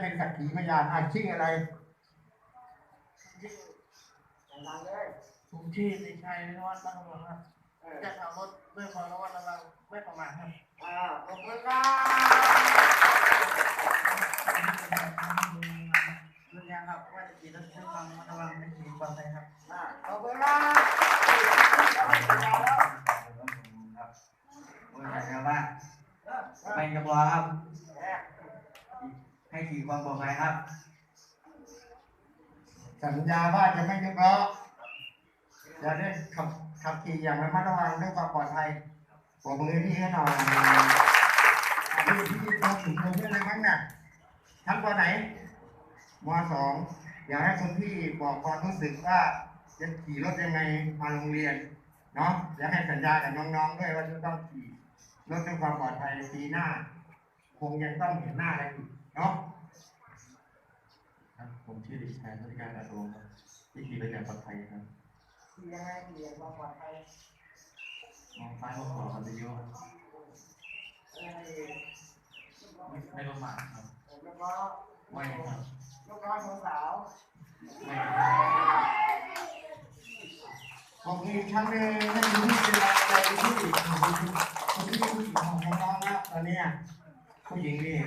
เป็นสักขีพยานอาชื่ออะไรผมชื่อเด็กชายนวัฒน์บ้านหลวงครับจะขับรถด้วยความระมัดระวังไม่ประมาทครับอ่าขอบคุณครับรุ่นยางครับว่าจะขี่รถด้วยความระมัดระวังไม่ขี่ปลอดภัยครับอ่าขอบคุณครับครับว่าไงครับว่าไปกระบอกครับ ให้ขี่ความปลอดภัยครับ สัญญาว่าจะไม่ยกล้อจะได้ขับขับขี่อย่างระมัดระวังด้วยความปลอดภัยปรบมือพี่ให้หน่อยพี่พี่ต้องถึงตรงนี้เลยมั้งน่ะทั้งปอไหนมสองอยากให้คุณพี่บอกความรู้สึกว่าจะขี่รถยังไงมาโรงเรียนเนาะและให้สัญญากับน้องๆด้วยว่าจะต้องขี่รถด้วยความปลอดภัยปีหน้า คงยังต้องเห็นหน้าอะไรอีก เนาะครับผมชื่อเด็กชายธนการอาโรครับที่ขี่ไปอย่างปลอดภัยครับขี่ยังไงขี่อย่างปลอดภัยมองซ้ายมองขวาครับจะเยอะเอ้ยไม่ไม่ประมาทครับลูกล้อไม่ครับลูกล้อของสาวไม่ครับผมมีครั้งหนึ่งให้ดูที่เป็นอะไรที่คนที่ผู้หญิงของน้องๆนะตอนเนี้ยผู้หญิงนี่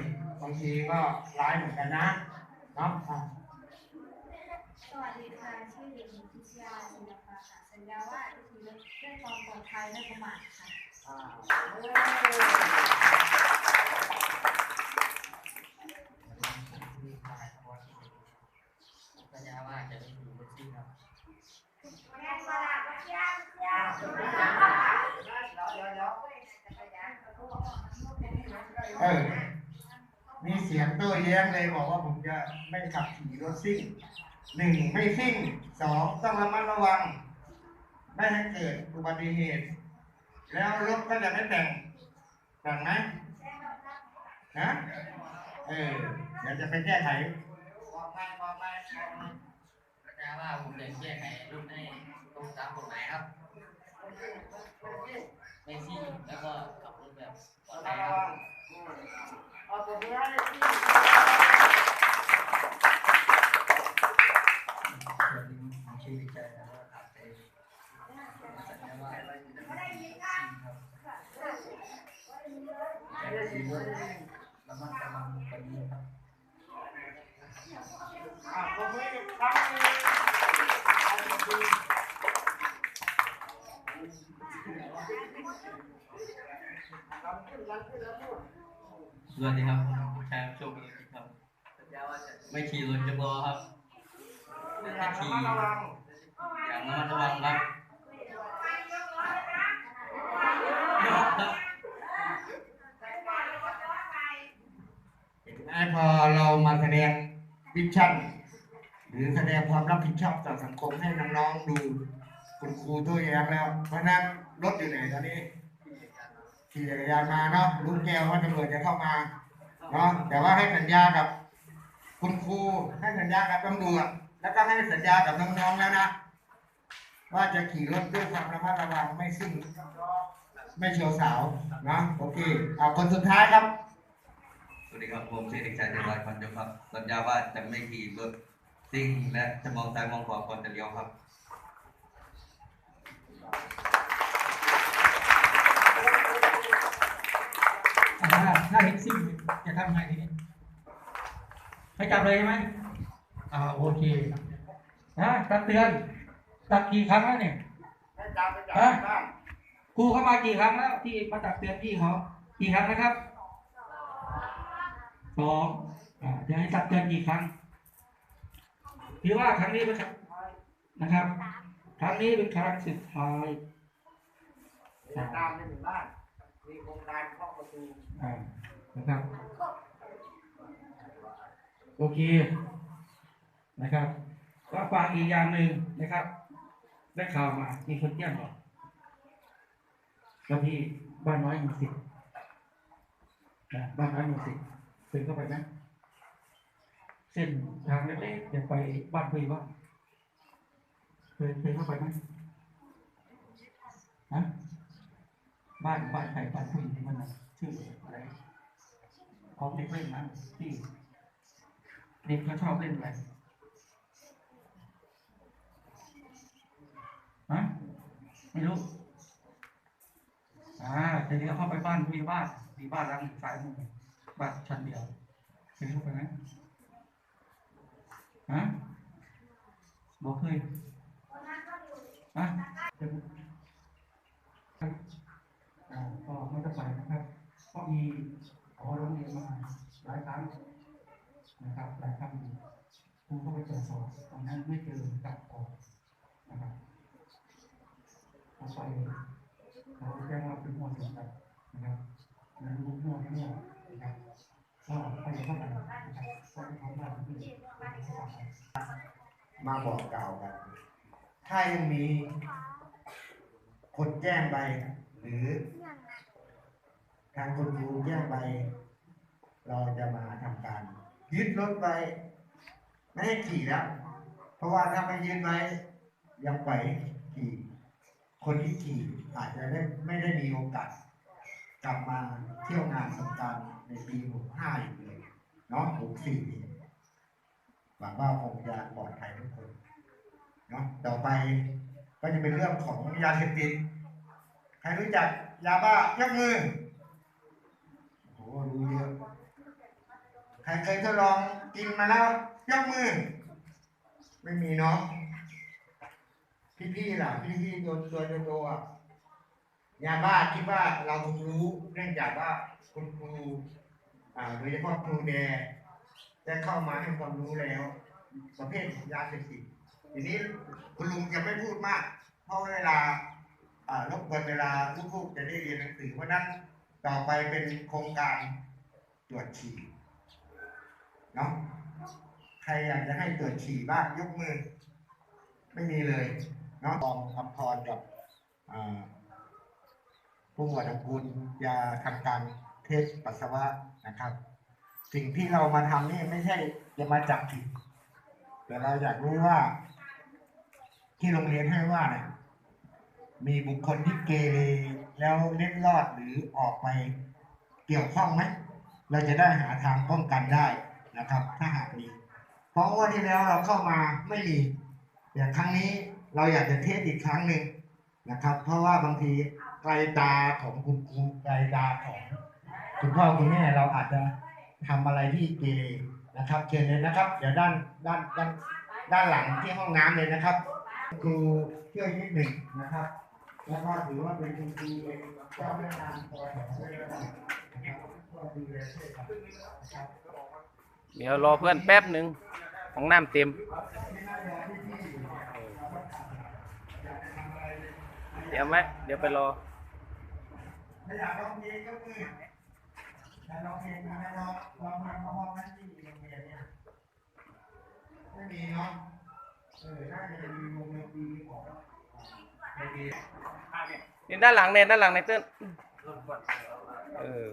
บางทีก็ร้ายเหมือนกันนะเนาะอะสวัสดีค่ะชื่อเด็กหญิงพิชยาศิลปะค่ะสัญญาว่าจะขี่รถด้วยความปลอดภัยไม่ประมาทค่ะอ่าเอ้ยสัญญาว่าจะไม่ขี่รถซิ่งครับเดี๋ยวเดี๋ยวเดี๋ยวเออ มีเสียงโต้แย้งเลยบอกว่าผมจะไม่ขับขี่รถซิ่งหนึ่งไม่ซิ่งสองต้องระมัดระวัง ไม่ให้เกิดอุบัติเหตุ แล้วรถก็จะไม่แต่งแต่งไหมนะเออเดี๋ยวจะไปแก้ไขบอกไงบอกไงบอกไงสัญญาว่าผมจะแก้ไขรถให้ตรงตามกฎหมายครับไม่ซิ่งแล้วก็ขับรถแบบปลอดภัระยครับ งอื สวัสดีผมชื่อเด็กชายนวัฒน์ครับสัญญาว่าจะไม่ขี่รถจักรับอ่านครั้งหนึงเอาตัวนี้ลำขึ้นลำขึ้นแล้วพูดสวัสดีครับผมชายโชคดีครับ ไม่ขี่รถจะบอครับอย่าระมัดระวังอย่างระมัดระวังครับเห็นไหมพอเรามาแสดงวิชั่น หรือแสดงความรับผิดชอบต่อสังคมให้น้องๆดู คุณครูตัวแย้งแล้ว เพราะนั้นรถอยู่ไหนตอนนี้ ขี่จักรยานมาเนาะลุงแก้วว่าตำรวจจะเข้ามาเนาะแต่ว่าให้สัญญากับ คุณครูให้สัญญากับตำรวจแล้วก็ให้สัญญากับน้องๆแล้วนะว่าจะขี่รถด้วยความระมัดระวังไม่ซิ่งไม่เฉียวสาวนะโอเคเอาคนสุดท้ายครับสวัสดีครับผมชื่อเด็กชายเจริญพันธ์ยศครับสัญญาว่าจะไม่ขี่รถซิ่งและจะมองซ้ายมองขวาก่อนจะเลี้ยวครับ อ่าถ้าเห็นซิ่งจะทำไงทีนี้ให้จับเลยใช่ไหมอ่าโอเคนะตักเตือน ตักกี่ครั้งแล้วเนี่ยให้จับไปจับที่บ้านครูเข้ามากี่ครั้งแล้ว ที่มาตักเตือนพี่เขากี่ครั้งนะครับสองอ่าจะให้ตักเตือนกี่ครั้งถือว่าครั้งนี้เป็นครั้งนะครับ ครั้งนี้เป็นครั้งสุดท้ายเดี๋ยวตามไปถึงบ้าน มีโครงการเคาะประตูอ่านะครับ โอเคนะครับก็ฝากอีกอย่างหนึ่งนะครับ ได้ข่าวมา มีคนแจ้งบอกแล้วที่บ้านน้อยหมู่สิบนะบ้านน้อยหมู่สิบเคยเข้าไปไหมเส้นทางเล็กๆจะไปบ้านคุยบ้าเคยเคยเข้าไปไหมฮะ บ้านบ้านใครบ้านคุยที่มันนะชื่ออะไรของเด็กเล่นนะที่เด็กเขาชอบเล่นอะไรฮะไม่รู้อ่าจะเลี้ยวเข้าไปบ้านมีบ้านมีบ้านหลังซ้ายมือบ้านชั้นเดียวเคยเข้าไปไหมฮะบอกเคยฮะจะอ่าก็ไม่ต้องไปนะครับเพราะมีขอโรงเรียนมาหลายค รั้งนะครับหลายครั้งอยู่ครูก็ไปตรวจสอบตอนนั้นไม่เจอกับออกนะครับเอาไปเราแจ้งว่าเป็นมวลสมบัตินะครับนั้นรู้มั่วไม่มั่วนะครับก็ไปเข้าไปนะครับก็ให้เขาว่าที่เข้ามาบอกกล่าวกันถ้ายังมีคนแจ้งไปหรือ ทางคุณครูแจ้งไป เราจะมาทำการ ยึดรถไปไม่ให้ขี่แล้ว เพราะว่าถ้าไม่ยึดไว้ยังไปขี่คนที่ขี่อาจจะได้ไม่ได้มีโอกาส กลับมาเที่ยวงานสงการในปีหกห้าอีกเลยเนาะหกสี่หวังว่าคงจะปลอดภัยทุกคนเนาะต่อไปก็จะเป็นเรื่องของยาเสพติดใครรู้จักยาบ้ายกมือโอ้รู้เยอะ ใครเคยทดลองกินมาแล้วยกมือ ไม่มีเนาะพี่ๆล่ะ พี่ๆโดนตัวโดอะยาบ้าคิดว่าเราคงรู้เนื่องจากว่าคุณครูอ่าโดยเฉพาะครูแดได้เข้ามาให้ความรู้แล้ว ประเภทยาเสพติดทีนี้คุณลุงจะไม่พูดมาก เพราะเวลาอ่ารบกวนเวลาลูกๆจะได้เรียนหนังสือเพราะฉะนั้นต่อไปเป็นโครงการตรวจฉี่ เนาะใครอยากจะให้ตรวจฉี่บ้างยกมือ ไม่มีเลยเนาะลองคำพรกับผู้หมวดอังกุลจะทำการเทสปัสสาวะนะครับ สิ่งที่เรามาทำนี่ไม่ใช่จะมาจับผิดแต่เราอยากรู้ว่า ที่โรงเรียนให้ว่าเนี่ยมีบุคคลที่เกเรแล้วเล็ดลอดหรือออกไปเกี่ยวข้องไหมเราจะได้หาทางป้องกันได้ นะครับ ถ้าหากมีเพราะว่าที่แล้วเราเข้ามาไม่มีแต่ครั้งนี้เราอยากจะเทสอีกครั้งหนึ่งนะครับ เพราะว่าบางทีไกลตาของคุณครูไกลตาของคุณพ่อคุณแม่เราอาจจะทำอะไรที่เกเรนะครับ เชิญเลยนะครับ เดี๋ยวด้านด้านด้านด้านหลังที่ห้องน้ำเลยนะครับ ครูช่วยนิดหนึ่งนะครับแล้วก็ถือว่าเป็นคุณครูเป็นเจ้าพนักานคอยเหลือนะครับก็ดูแลช่วยกันนะครับ เดี๋ยวรอเพื่อนแป๊บหนึ่งของน้ำเต็ม เดี๋ยวไหมเดี๋ยวไปรอถ้าอยากร้องเพลงก็มือถ้าร้องเพลงนะร้องร้องทางห้องนั้นที่โรงเรียนเนี่ยไม่มีเนาะเออน่าจะมีวงดนตรีของโรงเรียนนี่ด้านหลังเนี่ยด้านหลังในเต้นเออ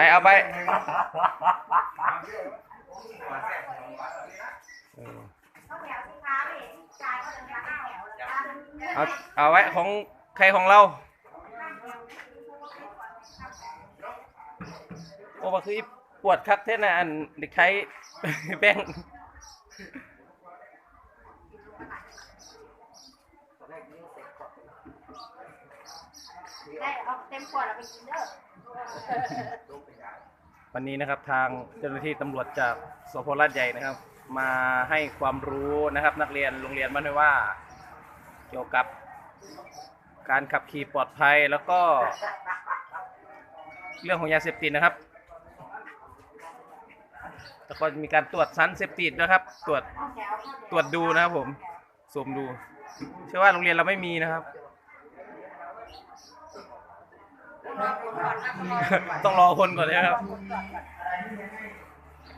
ไปเอาไปเอาเอาไว้ของใครของเราโอ้มาคือปวดคักเท่นะอันเด็กใช้แป้งได้เอาเต็มขวดเอาไปกินเด้อ วันนี้นะครับทางเจ้าหน้าที่ตำรวจจากสพลาดใหญ่นะครับ มาให้ความรู้นะครับ นักเรียนโรงเรียนบ้านห้วยว่า เกี่ยวกับการขับขี่ปลอดภัยแล้วก็ เรื่องของยาเสพติดนะครับแล้วก็มีการตรวจสารเสพติดนะครับ ตรวจตรวจดูนะครับผมสุ่มดู เชื่อว่าโรงเรียนเราไม่มีนะครับ ต้องรอคนก่อนนะครับ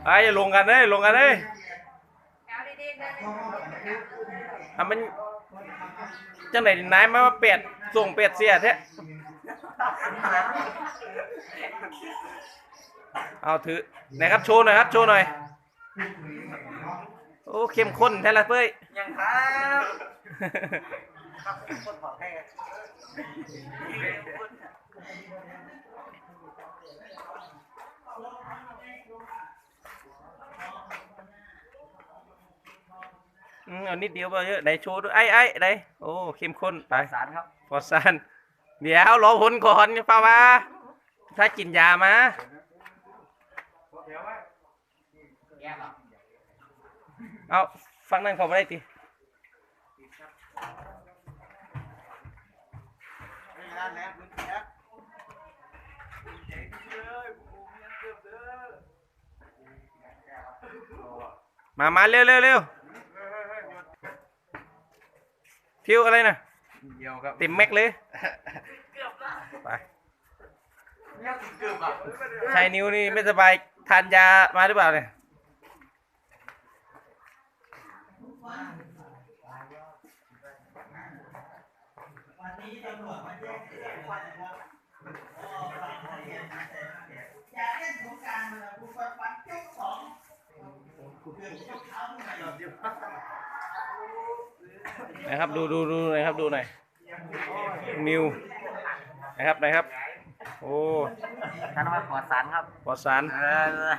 ไอ้อย่าลงกันเลยลงกันเลยแถวดีๆเดินทำมันจังไหนนายมาว่าเป็ดส่งเป็ดเสียแท้เอาถือไหนครับโชว์หน่อยครับโชว์หน่อยโอ้เข้มข้นแท้ละเฟ้ยยังครับครับคนบอกให้ ออืมเอานิดเดียวพอเยอะไหนโชว์ด้วยไอ้ไอ้ไหนโอ้เข้มข้นไปสารครับปลอดสารเดี๋ยวรอผลก่อนอย่าเปล่ามาถ้ากินยามาเอาฟังนั่นเขาไม่ได้ติ มามาเร็วเร็วเร็วทิวอะไรนะเดียวครับเต็มแม็กเลยไปชายนิ้วนี่ไม่สบายทานยามาหรือเปล่าเนี่ยวันนี้ตำรวจมาแจ้งเตือนว่านะครับก็ฝากนักเรียนมาแต่นักเรียนอย่าเล่นสงกรารนะคุณฟันฟันจุ๊บสองเกือบจุ๊บเท้าขึ้ นมาหยอดเดียวนะครับดูดูดูหน่อยครับดูหน่อยนิวนะครับไหนครับ โอ้ท่านว่าปลอดสารครับปลอดสารเออ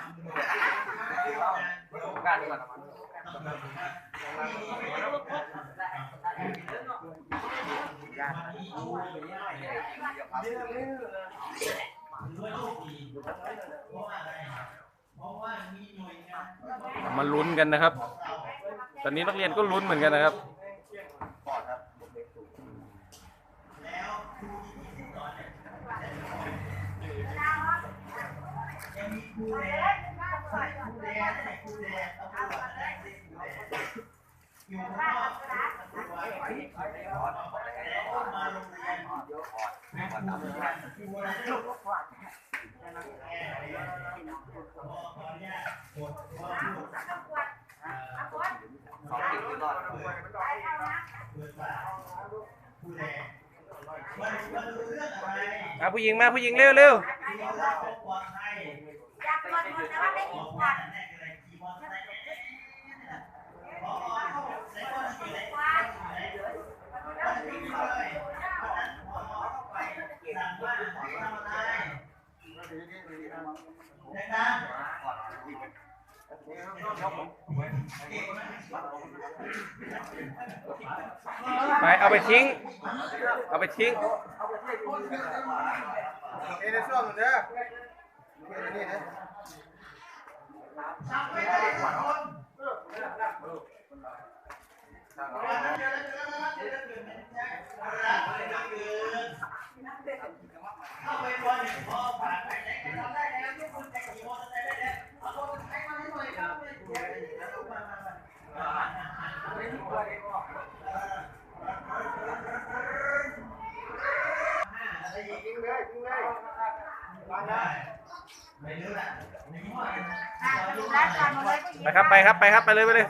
การก่อน มาลุ้นกันนะครับ ตอนนี้นักเรียนก็ลุ้นเหมือนกันนะครับ อะผู้หญิงมาผู้หญิงเร็วเร็วอยากตรวจหมดแต่ว่าไม่มีขวดไปเอาไปทิ้ง เอาไปทิ้ง ในช่วงนี้นี่นะดูแลก่อนหมดเลยผู้หญิง ไปครับไปครับไปครับไปเลยไปเลย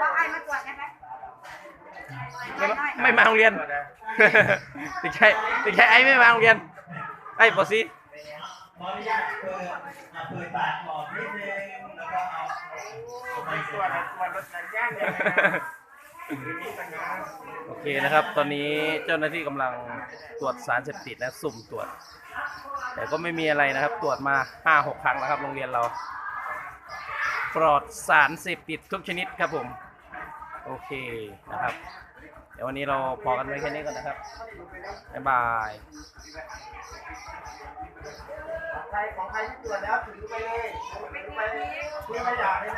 บอกไอ้มาตรวจได้ไหมไม่ไม่มาโรงเรียนติดใจติดใจไอ้ไม่มาโรงเรียน ไอ้ปอซีขออนุญาตเปิดอะเปิดปากออกนิดนึงแล้วก็เอาเอาไปตรวจตรวจรถย่างเลยนะโอ เคนะครับ ตอนนี้เจ้าหน้าที่กำลังตรวจสารเสพติดและสุ่มตรวจ แต่ก็ไม่มีอะไรนะครับ ตรวจมาห้าหกครั้งแล้วครับ โรงเรียนเรา ปลอดสารเสพติดทุกชนิดครับผม โอเคนะครับ เดี๋ยววันนี้เราพอกันไว้แค่นี้ก่อนนะครับ บ๊ายบายใครของใครที่ตรวจแล้วถือไปเลยถือไปเลยทิ้งขยะเลยนะ